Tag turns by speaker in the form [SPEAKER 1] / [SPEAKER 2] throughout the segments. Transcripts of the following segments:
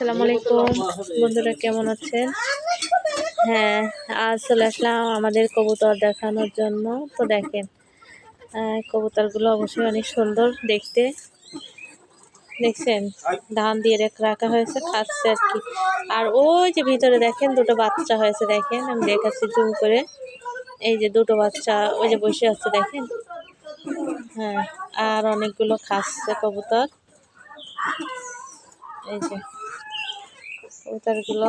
[SPEAKER 1] আসসালামু আলাইকুম। বন্ধুরা কেমন আছেন? হ্যাঁ আজ চলে আসলাম আমাদের কবুতর দেখানোর জন্য। তো দেখেন কবুতরগুলো অবশ্যই অনেক সুন্দর দেখতে। দেখছেন? ধান দিয়ে রাখা হয়েছে, খাচ্ছে আর কি। আর ওই যে ভিতরে দেখেন, দুটো বাচ্চা হয়েছে, দেখেন। আমি দেখাচ্ছি জুম করে। এই যে দুটো বাচ্চা, ওই যে বসে আছে, দেখেন? হ্যাঁ আর অনেকগুলো খাচ্ছে কবুতর। এই যে। কবুতরগুলো।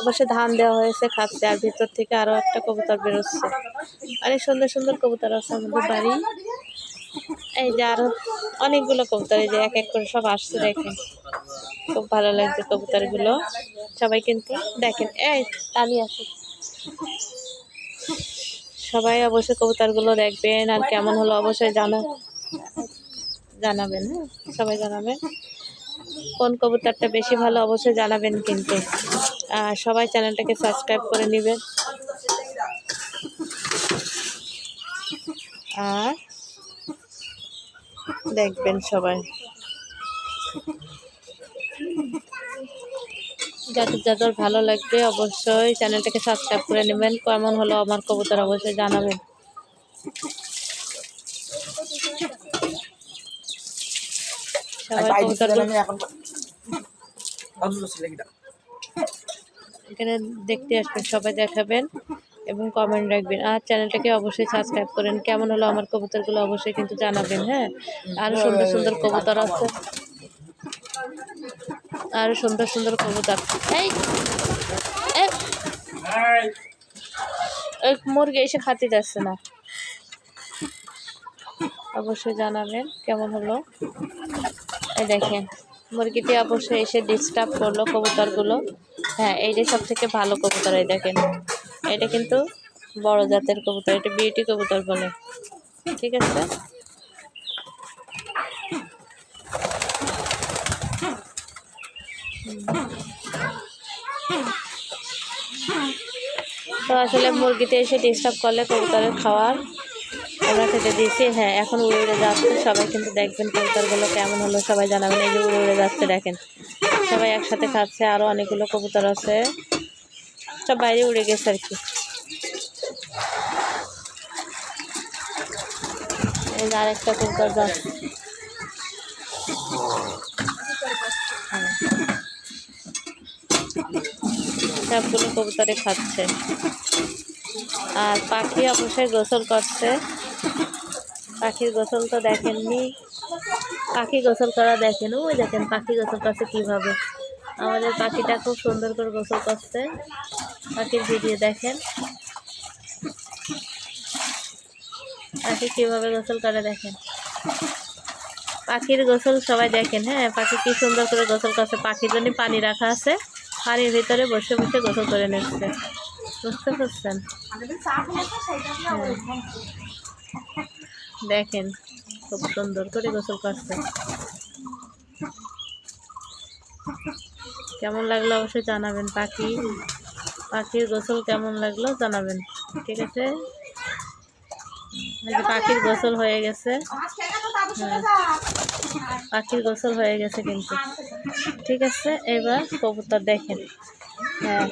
[SPEAKER 1] অবশ্যই ধান দেওয়া হয়েছে, খাচ্ছে, আর ভিতর থেকে আরও একটা কবুতর বেরোচ্ছে। অনেক সুন্দর সুন্দর কবুতর আছে আমাদের বাড়ি। এই যে আরও অনেকগুলো কবুতর, এই যে এক এক করে সব আসছে দেখেন। খুব ভালো লাগছে কবুতরগুলো। সবাই কিন্তু দেখেন, এই আমি আসি। সবাই অবশ্যই কবুতরগুলো দেখবেন, আর কেমন হলো অবশ্যই জানা জানাবেন হ্যাঁ? সবাই জানাবেন। কোন কবুতরটা বেশি ভালো অবশ্যই জানাবেন কিন্তু। আর সবাই চ্যানেলটাকে সাবস্ক্রাইব করে নেবেন। আর দেখবেন সবাই। যাদের যাদের ভালো লাগবে অবশ্যই চ্যানেলটাকে সাবস্ক্রাইব করে নেবেন। কেমন হলো আমার কবুতর অবশ্যই জানাবেন সবাই কবুতর এখানে দেখতে আসবেন সবাই দেখাবেন এবং কমেন্ট রাখবেন। আর চ্যানেলটাকে অবশ্যই সাবস্ক্রাইব করেন। কেমন হলো আমার কবুতরগুলো অবশ্যই কিন্তু জানাবেন হ্যাঁ? আরও সুন্দর সুন্দর কবুতর আছে। আরও সুন্দর সুন্দর কবুতর। এই মুরগি এসে খাতে যাচ্ছে না। অবশ্যই জানাবেন কেমন হলো? দেখেন, মুরগিটি অবশ্যই এসে ডিস্টার্ব করল কবুতরগুলো। হ্যাঁ এইটাই সব থেকে ভালো কবুতর, এই দেখেন। এটা কিন্তু বড় জাতের কবুতর, এটা বিউটি কবুতর বলে। ঠিক আছে? তো আসলে মুরগিতে এসে ডিস্টার্ব করলে কবুতরের খাওয়ার আমরা খেতে দিয়েছি। হ্যাঁ এখন উড়ে উড়ে যাচ্ছে। সবাই কিন্তু দেখবেন কবুতরগুলো কেমন হলো, সবাই জানাবেন। এই যে উড়ে উড়ে যাচ্ছে, দেখেন। সবাই একসাথে খাচ্ছে আরও অনেকগুলো কবুতর আছে। সব বাইরে উড়ে গেছে আর কি। এই যে কবুতর যাচ্ছে। হ্যাঁ। সবগুলো কবুতরে খাচ্ছে। আর পাখি অবশ্যই গোসল করছে। পাখির গোসল তো দেখেননি। পাখি গোসল করা দেখেন। ওই দেখেন পাখি গোসল করছে কীভাবে? আমাদের পাখিটা খুব সুন্দর করে গোসল করছে। পাখির ভিডিও দেখেন। পাখি কীভাবে গোসল করে দেখেন? পাখির গোসল সবাই দেখেন হ্যাঁ? পাখি কি সুন্দর করে গোসল করছে। পাখির জন্য পানি রাখা আছে। পানির ভিতরে বসে বসে গোসল করে নিচ্ছে। বুঝতে পারছেন। দেখেন, খুব সুন্দর করে গোসল করছে। কেমন লাগল অবশ্যই জানাবেন, পাখি, পাখির গোসল কেমন লাগল জানাবেন, ঠিক আছে? পাখির গোসল হয়ে গেছে। হ্যাঁ পাখির গোসল হয়ে গেছে কিন্তু। ঠিক আছে, এবার কবুতর দেখেন। হ্যাঁ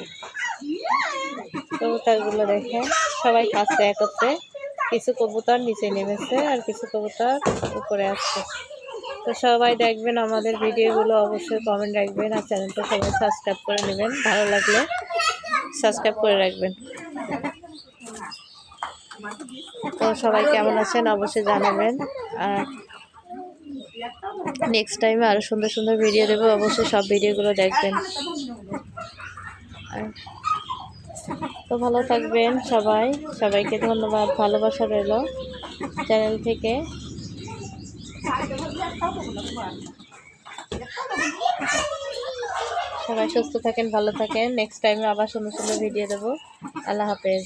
[SPEAKER 1] কবুতরগুলো দেখেন, সবাই খাচ্ছে একত্রে। কিছু কবুতর নিচে নেমেছে আর কিছু কবুতর উপরে আসছে তো সবাই দেখবেন আমাদের ভিডিওগুলো অবশ্যই কমেন্ট রাখবেন আর চ্যানেলটা সবাই সাবস্ক্রাইব করে নেবেন। ভালো লাগলে সাবস্ক্রাইব করে রাখবেন। তো সবাই কেমন আছেন অবশ্যই জানাবেন। আর নেক্সট টাইমে আরও সুন্দর সুন্দর ভিডিও দেবো। অবশ্যই সব ভিডিওগুলো দেখবেন। আর তো ভালো থাকবেন সবাই। সবাইকে ধন্যবাদ, ভালোবাসা রইল চ্যানেল থেকে। সবাই সুস্থ থাকেন, ভালো থাকেন। নেক্সট টাইমে আবার সুন্দর সুন্দর ভিডিও দেবো। আল্লাহ হাফেজ।